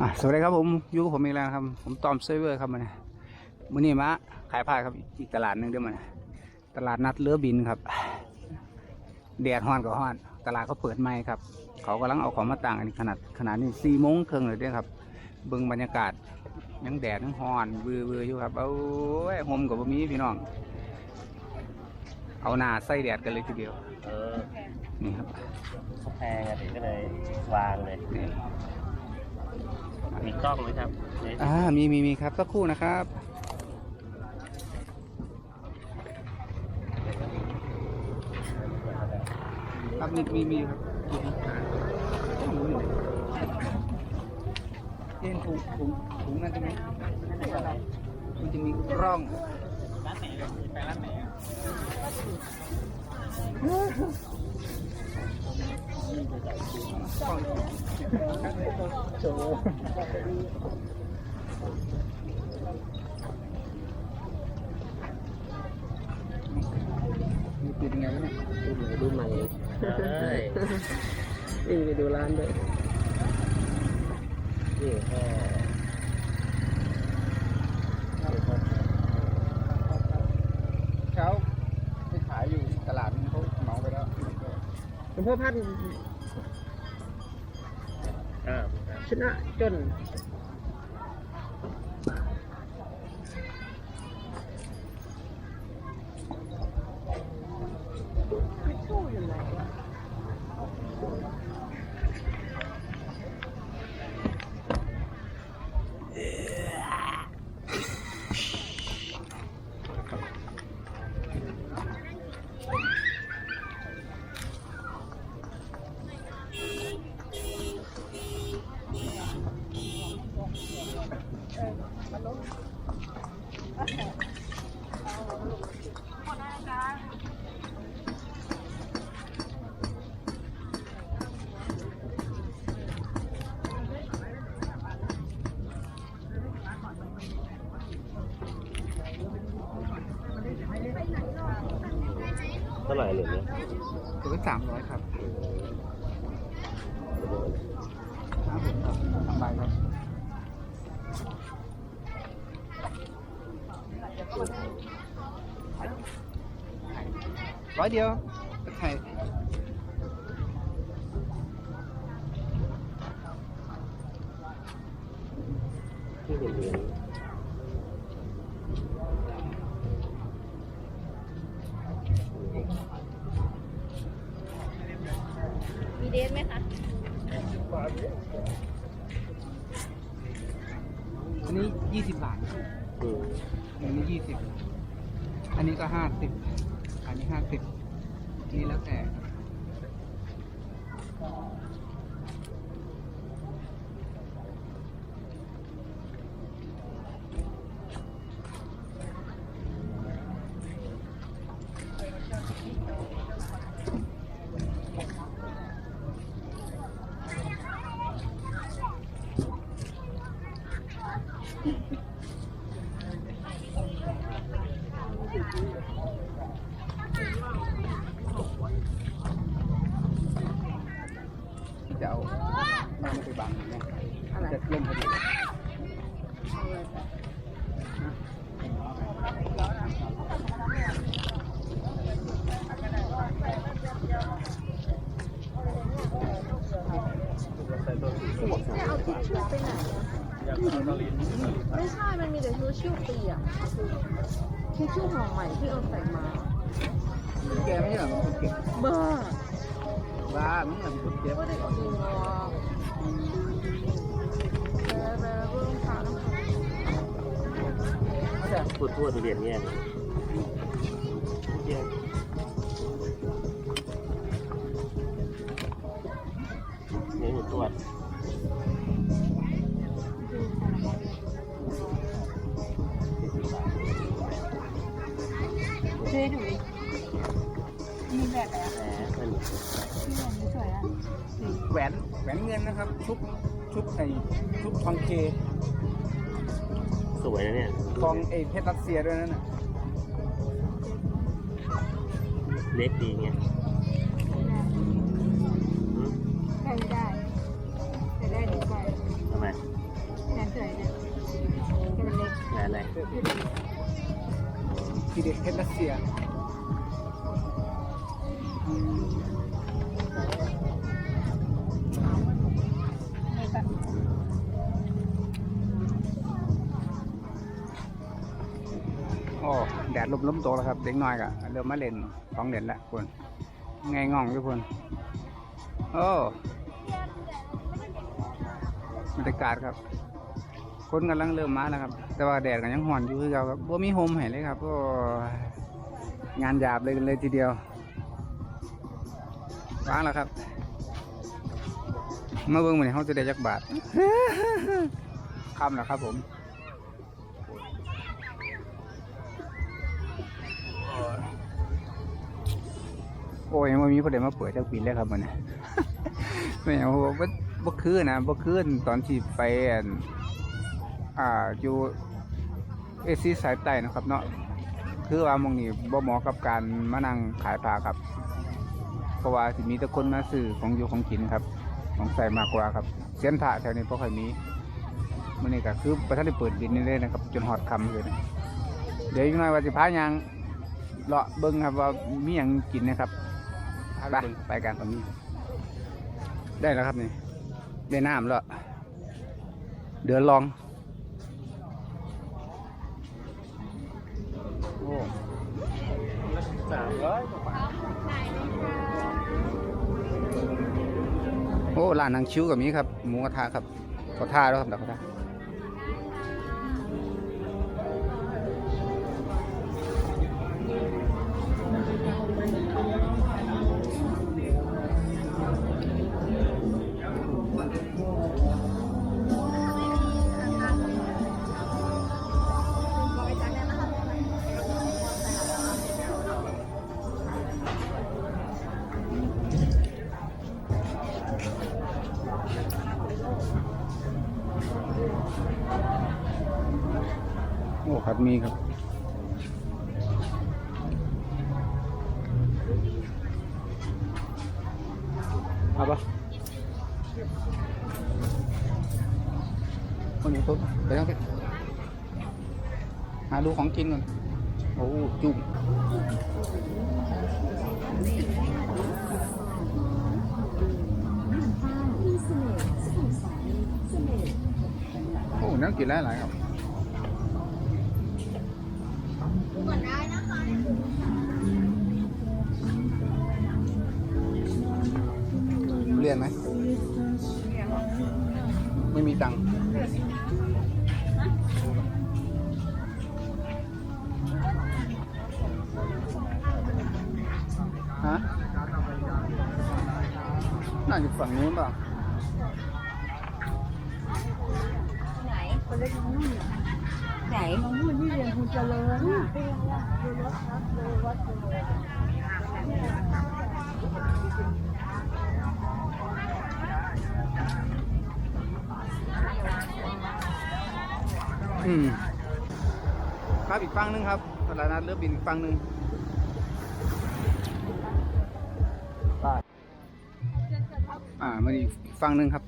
อะสวัสดีครับผมอยู่กับผมอีกแล้วครับ ผมตอมเซเวอร์ครับมันมื้อนี้มาขายผ้าครับอีกตลาดหนึงเด้วยมันตลาดนัดเรือบินครับแดดฮ้อนก็ฮ้อน ตลาดเขาเปิดใหม่ครับ เขากำลังเอาของมาตั้งอันนี้ขนาดขนาดนี้สี่โมงครึ่งเลยเด้อครับเบิ่งบรรยากาศยังแดดยังฮ้อนวือวืออยู่ครับเอาไว้ยห่มกับบ่มีพี่น้อง เอาหน้าใส่แดดกันเลยทีเดียวเออนี่ครับเขาแพงอะถึงก็เลยวางเลยนี่ มีกล้องไหมครับอ่ามีมีมีครับสักครู่นะครับครับมีมีมีครับเล่นถุงถุงถุงนั่นใช่ไหมมันจะมีกล้องร้านไหนไปร้านไหน โชว์มีปิดยังไงวะเนี่ยรุ่นใหม่เอ้ยวิ่งไปดูร้านด้วยนี่ก็เช้าไปขายอยู่ตลาดนึงเขาเหมาไปแล้วหลวงพ่อพันธุ์อ่า ชนะจน เท่าไหร่เหรียญเนี่ยตัวสามร้อยครับครับผมครับสามใบครับร้อยเดียวไข่ที่เป็นเหรียญ มีเดทไหมคะ อันนี้ยี่สิบบาท อืม อันนี้ยี่ สิบอันนี้ก็ห้าสิบอันนี้ห้าสิบนี่แล้วแต่ครับที่จะเอา บ้านไปบังเนี่ยจะเล่นพอดีเอาทิชชู่ไปไหนอะไม่ใช่ มันมีแต่ทิชชู่เปียกทิชชู่ห่อใหม่ที่เอาใส่มาแกไม่ใช่เหรอมันคนเก็บบ้าบ้า แข็งพูดทั่วทุเรียนเนี่ยนี่หมดตัวช่วยดูดิมีแบบอะไรแหมมันที่มันไม่สวยอะแหวนแหวนเงินนะครับ ชุบชุบไอ้ชุบทองเค สวยนะเนี่ยกองเอเพชรรัสเซียด้วยนั่นน่ะเล็กดีเงี้ยใมได้แต่ได้ดีกว่าทำไมงานสวยเนี่ยแต่มันเล็กงานอะไรที่เด็กเพชรรัสเซีย ลมล้มโตแล้วครับเด็กน้อยก็เริ่มมาเล่นของเล่นแล้วคุณไงง่องทุกคนโอ้บรรยากาศครับ คนกำลังเริ่มมาแล้วครับ แต่ว่าแดดก็ยังห่อนอยู่คือเก่าครับบ่มีโฮมให้เลยครับก็งานหยาบเลยเลยทีเดียววางแล้วครับมาเบิ่งมันเขาจะได้จักบาทคำแล้วครับผม โอ้ยมันมีประเด็นมาเปิดจักปีแล้วครับมันไม่เอาบ่บ่คืนนะบ่คืนตอนที่ไปอ่าอยู่เอซีสายใต้นะครับเนาะคือว่ามองนี้บ่เหมาะกับการมานั่งขายปลาครับ เพราะว่าสิมีแต่คนมาซื้อของอยู่ของกินครับ ของใส่มากกว่าครับเสียนผ่าแถวนี้บ่ค่อยมีมื้อนี้ก็คือประทันได้เปิดดินนี่เลยนะครับ จนฮอดคำเลยนะเดี๋ยวอีกหน่อยว่าสิพายางเลาะเบิ่งครับว่ามีหยังกินนะครับ ไปไปกันตอนนี้ได้แล้วครับนี่ได้น้ำแล้ว เดือลอง โอ้สามร้อยโอ้ร้านนางชิวกับมีครับ หมูกระทะครับกระทะแล้วครับดอกกระทะ มีครับ เอาปะคนนี้ปุ๊บไปแล้วไปหาดูของกินก่อน โอ้จุ่มโอ้นั่งกินหลายๆครับ เรียนไหม ไม่มีตังค์ฮะน่าอยู่ฝั่งนู้นเปล่าไหนคนเล็กน้องนุ่น ไหนน้องนุ่นที่เรียนคุณเจริญอะเป็นไงล่ะดูรถครับดูวัดดูอืมครับอีกฝั่งหนึงครับตลาดนัดเรือบินอีกฝั่งหนึงไปอ่ามันอีกฝั่งหนึงครับ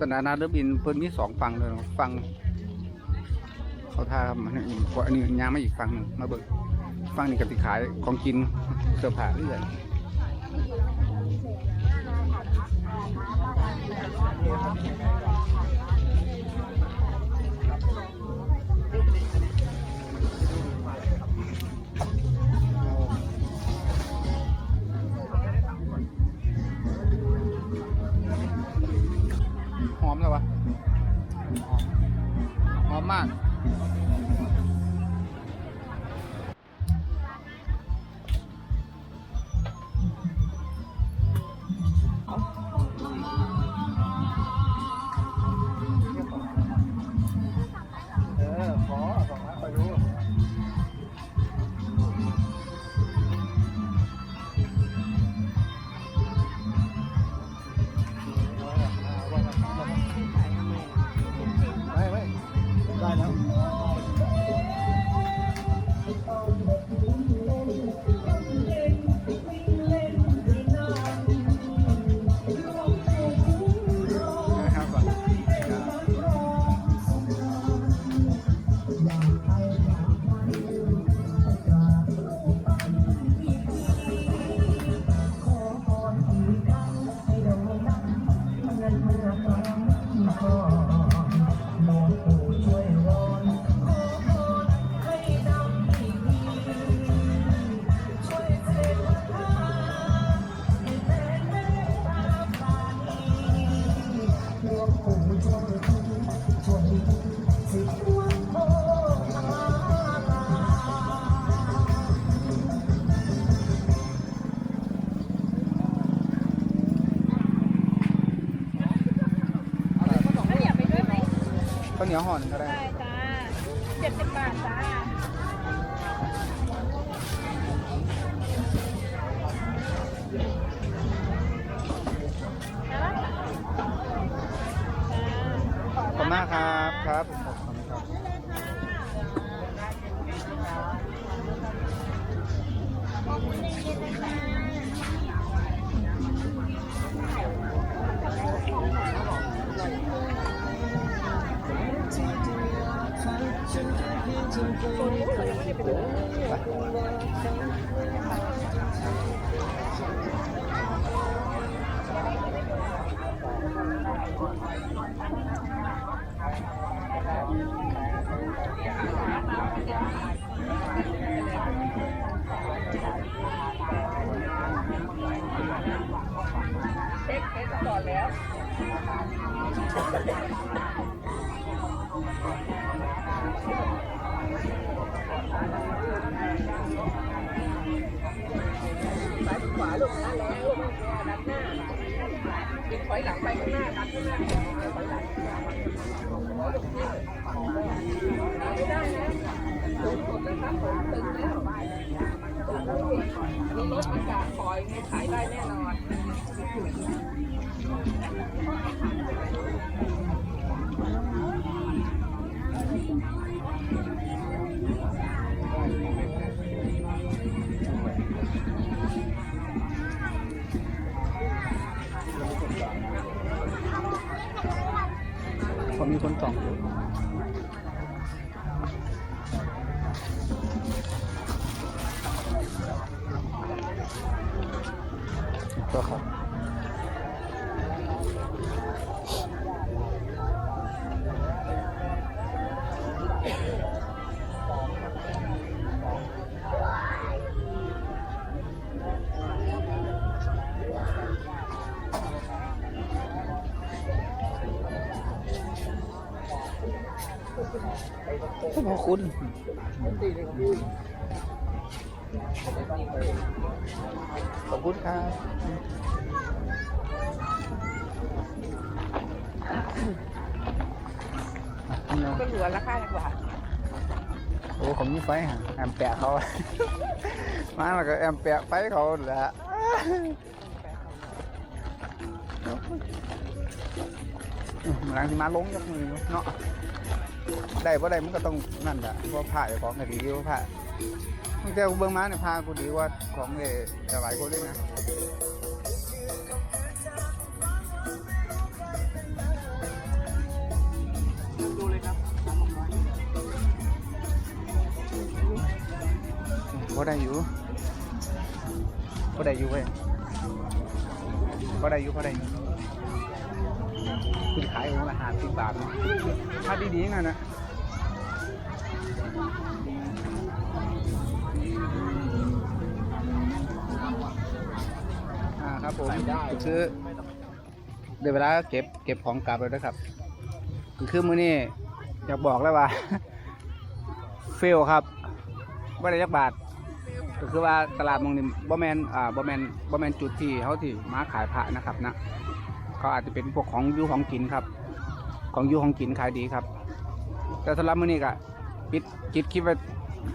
ตนานาเรือบินเพิ่นมีสองฝั่งเลยฝั่งเขาท่าครับมันอีกอันนี้ยางมาอีกฝั่งหนึ่งมาเบิกฝั่งนี้กติขายของกินเสื้อผ้าเรื่อย เห เช็คเช็คก่อนแล้ว คุณขอบคุณครับอะนี่เอาก็เหลือราคาดีกว่าโอ้ผมมีไฟฮะแอมแปะเขา มาแล้วก็แอมแปะไฟเขาแหละอืม หลังที่มาลงยกมือเนาะได้บ่ได้มันก็ต้องนั่นแหละเพราะผ้าเจ้ของก็ดีอยู่ผ้าตั้งแต่กูเบิ่งมาเนี่ยผ้ากูดีว่าของเลยแต่หลายคนเลยนะก็ได้อยู่ก็ได้อยู่เว้ยก็ได้อยู่ก็ได้อยู่ายองละห้าสิบบาทเนาะถ้าดีๆงั้นนะอ่าครับผมซื้อเดี๋ยวเวลาเก็บเก็บของกลับเลยนะครับคือมื้อนี้อยากบอกแล้วว่า เฟลครับว่ได้ยักบาทก็คือว่าตลาดมองนี่บ่แมนอ่าบ่แมนบ่แมนจุดที่เขาที่มาขายพระนะครับนะ เขาอาจจะเป็นพวกของยูของกินครับ ของยูของกินขายดีครับ แต่สำหรับมื้อนี้ก็ปิดจิตคลิปไว้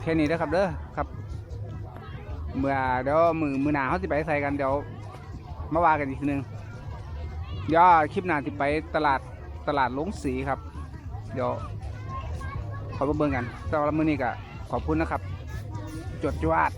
แค่นี้นะครับเด้อครับเมื่อเดี๋ยวมือมือหนาเขาสิไปใส่กันเดี๋ยวมาว่ากันอีกทีนึงเดี๋ยวคลิปหน้าสิไปตลาดตลาดลงสีครับ เดี๋ยวขอมาเบิ่งกันสำหรับมื้อนี้ก็ขอบคุณนะครับ จดจวด